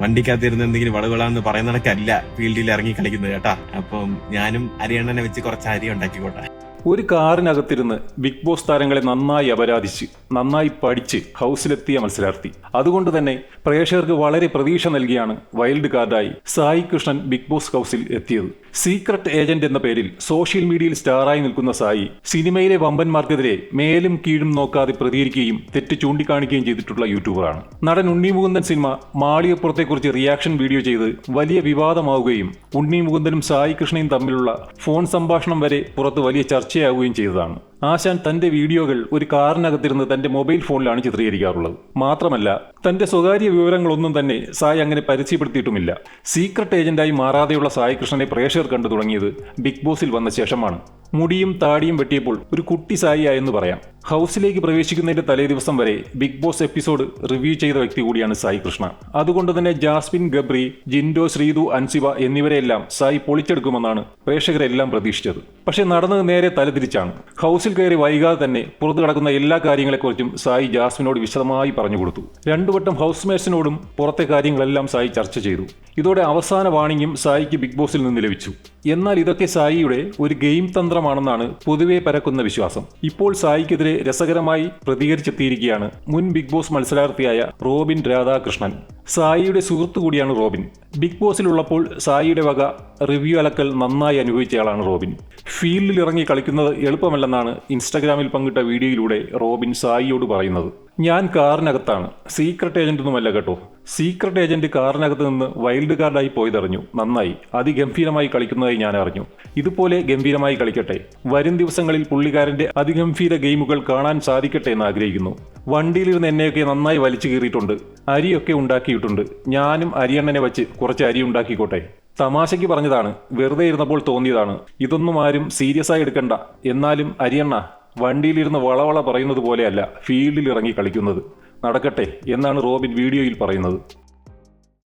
വണ്ടിക്കകത്തിരുന്ന് എന്തെങ്കിലും വളവിളാന്ന് പറയുന്ന കണക്കല്ല ഫീൽഡിൽ ഇറങ്ങി കളിക്കുന്നത് കേട്ടാ. അപ്പം ഞാനും അരിയണ്ണനെ വെച്ച് കുറച്ച് അരി ഉണ്ടാക്കിക്കോട്ടെ. ഒരു കാറിനകത്തിരുന്ന് ബിഗ് ബോസ് താരങ്ങളെ നന്നായി അപരാധിച്ച് നന്നായി പഠിച്ച് ഹൗസിലെത്തിയ മത്സരാർത്ഥി. അതുകൊണ്ട് തന്നെ പ്രേക്ഷകർക്ക് വളരെ പ്രതീക്ഷ നൽകിയാണ് വൈൽഡ് കാർഡായി സായി കൃഷ്ണൻ ബിഗ് ബോസ് ഹൗസിൽ എത്തിയത്. സീക്രട്ട് ഏജന്റ് എന്ന പേരിൽ സോഷ്യൽ മീഡിയയിൽ സ്റ്റാറായി നിൽക്കുന്ന സായി സിനിമയിലെ വമ്പന്മാർക്കെതിരെ മേലും കീഴും നോക്കാതെ പ്രതികരിക്കുകയും തെറ്റ് ചൂണ്ടിക്കാണിക്കുകയും ചെയ്തിട്ടുള്ള യൂട്യൂബറാണ്. നടൻ ഉണ്ണി മുകുന്ദൻ സിനിമ മാളികപ്പുറത്തെക്കുറിച്ച് റിയാക്ഷൻ വീഡിയോ ചെയ്ത് വലിയ വിവാദമാവുകയും ഉണ്ണി മുകുന്ദനും സായി കൃഷ്ണയും തമ്മിലുള്ള ഫോൺ സംഭാഷണം വരെ പുറത്ത് വലിയ ചർച്ചയാവുകയും ചെയ്തതാണ്. ആശാൻ തന്റെ വീഡിയോകൾ ഒരു കാറിനകത്തിരുന്ന് തന്റെ മൊബൈൽ ഫോണിലാണ് ചിത്രീകരിക്കാറുള്ളത്. മാത്രമല്ല തന്റെ സ്വകാര്യ വിവരങ്ങളൊന്നും തന്നെ സായ് അങ്ങനെ പരിചയപ്പെടുത്തിയിട്ടുമില്ല. സീക്രട്ട് ഏജന്റായി മാറാതെയുള്ള സായി കൃഷ്ണനെ പ്രേക്ഷകർ കണ്ടു തുടങ്ങിയത് ബിഗ് ബോസിൽ വന്ന ശേഷമാണ്. മുടിയും താടിയും വെട്ടിയപ്പോൾ ഒരു കുട്ടി സായിയായെന്ന് പറയാം. ഹൗസിലേക്ക് പ്രവേശിക്കുന്നതിന്റെ തലേ ദിവസം വരെ ബിഗ് ബോസ് എപ്പിസോഡ് റിവ്യൂ ചെയ്ത വ്യക്തി കൂടിയാണ് സായി കൃഷ്ണ. അതുകൊണ്ട് തന്നെ ജാസ്മിൻ ഗബ്രി ജിൻഡോ ശ്രീതു അൻസിബ എന്നിവരെയെല്ലാം സായി പൊളിച്ചെടുക്കുമെന്നാണ് പ്രേക്ഷകരെല്ലാം പ്രതീക്ഷിച്ചത്. പക്ഷേ നടന്നത് നേരെ തലതിരിച്ചാണ്. ഹൗസിൽ കയറി വൈകാതെ തന്നെ പുറത്തു കിടക്കുന്ന എല്ലാ കാര്യങ്ങളെക്കുറിച്ചും സായി ജാസ്മിനോട് വിശദമായി പറഞ്ഞു കൊടുത്തു. രണ്ടു വട്ടം ഹൗസ് മേറ്റ്സിനോടും പുറത്തെ കാര്യങ്ങളെല്ലാം സായി ചർച്ച ചെയ്തു. ഇതോടെ അവസാന വാണിംഗും സായിക്ക് ബിഗ് ബോസിൽ നിന്ന് ലഭിച്ചു. എന്നാൽ ഇതൊക്കെ സായിയുടെ ഒരു ഗെയിം തന്ത്രമാണെന്നാണ് പൊതുവെ പരക്കുന്ന വിശ്വാസം. ഇപ്പോൾ സായിക്കെതിരെ രസകരമായി പ്രതികരിച്ചെത്തിയിരിക്കുകയാണ് മുൻ ബിഗ് ബോസ് മത്സരാർത്ഥിയായ റോബിൻ രാധാകൃഷ്ണൻ. സായിയുടെ സുഹൃത്തു കൂടിയാണ് റോബിൻ. ബിഗ് ബോസിലുള്ളപ്പോൾ സായിയുടെ വക റിവ്യൂ അലക്കൽ നന്നായി അനുഭവിച്ചയാളാണ് റോബിൻ. ഫീൽഡിൽ ഇറങ്ങി കളിക്കുന്നത് എളുപ്പമല്ലെന്നാണ് ഇൻസ്റ്റാഗ്രാമിൽ പങ്കിട്ട വീഡിയോയിലൂടെ റോബിൻ സായിയോട് പറയുന്നത്. ഞാൻ കാറിനകത്താണ്. സീക്രട്ട് ഏജന്റ് ഒന്നുമല്ല കേട്ടോ. സീക്രട്ട് ഏജന്റ് കാറിനകത്ത് നിന്ന് വൈൽഡ് കാർഡായി പോയതറിഞ്ഞു. നന്നായി. അതിഗംഭീരമായി കളിക്കുന്നതായി ഞാൻ അറിഞ്ഞു ഇതുപോലെ ഗംഭീരമായി കളിക്കട്ടെ. വരും ദിവസങ്ങളിൽ പുള്ളിക്കാരന്റെ അതിഗംഭീര ഗെയിമുകൾ കാണാൻ സാധിക്കട്ടെ എന്ന് ആഗ്രഹിക്കുന്നു. വണ്ടിയിലിരുന്ന് എന്നെയൊക്കെ നന്നായി വലിച്ചു കീറിയിട്ടുണ്ട്. അരിയൊക്കെ ഉണ്ടാക്കിയിട്ടുണ്ട്. ഞാനും അരിയണ്ണനെ വച്ച് കുറച്ച് അരി ഉണ്ടാക്കിക്കോട്ടെ. തമാശയ്ക്ക് പറഞ്ഞതാണ് വെറുതെ ഇരുന്നപ്പോൾ തോന്നിയതാണ്. ഇതൊന്നും ആരും സീരിയസ് ആയി എടുക്കണ്ട. എന്നാലും അരിയണ്ണ വണ്ടിയിലിരുന്ന് വളവള പറയുന്നത് പോലെയല്ല ഫീൽഡിൽ ഇറങ്ങി കളിക്കുന്നത്. നടക്കട്ടെ എന്നാണ് റോബിൻ വീഡിയോയിൽ പറയുന്നത്.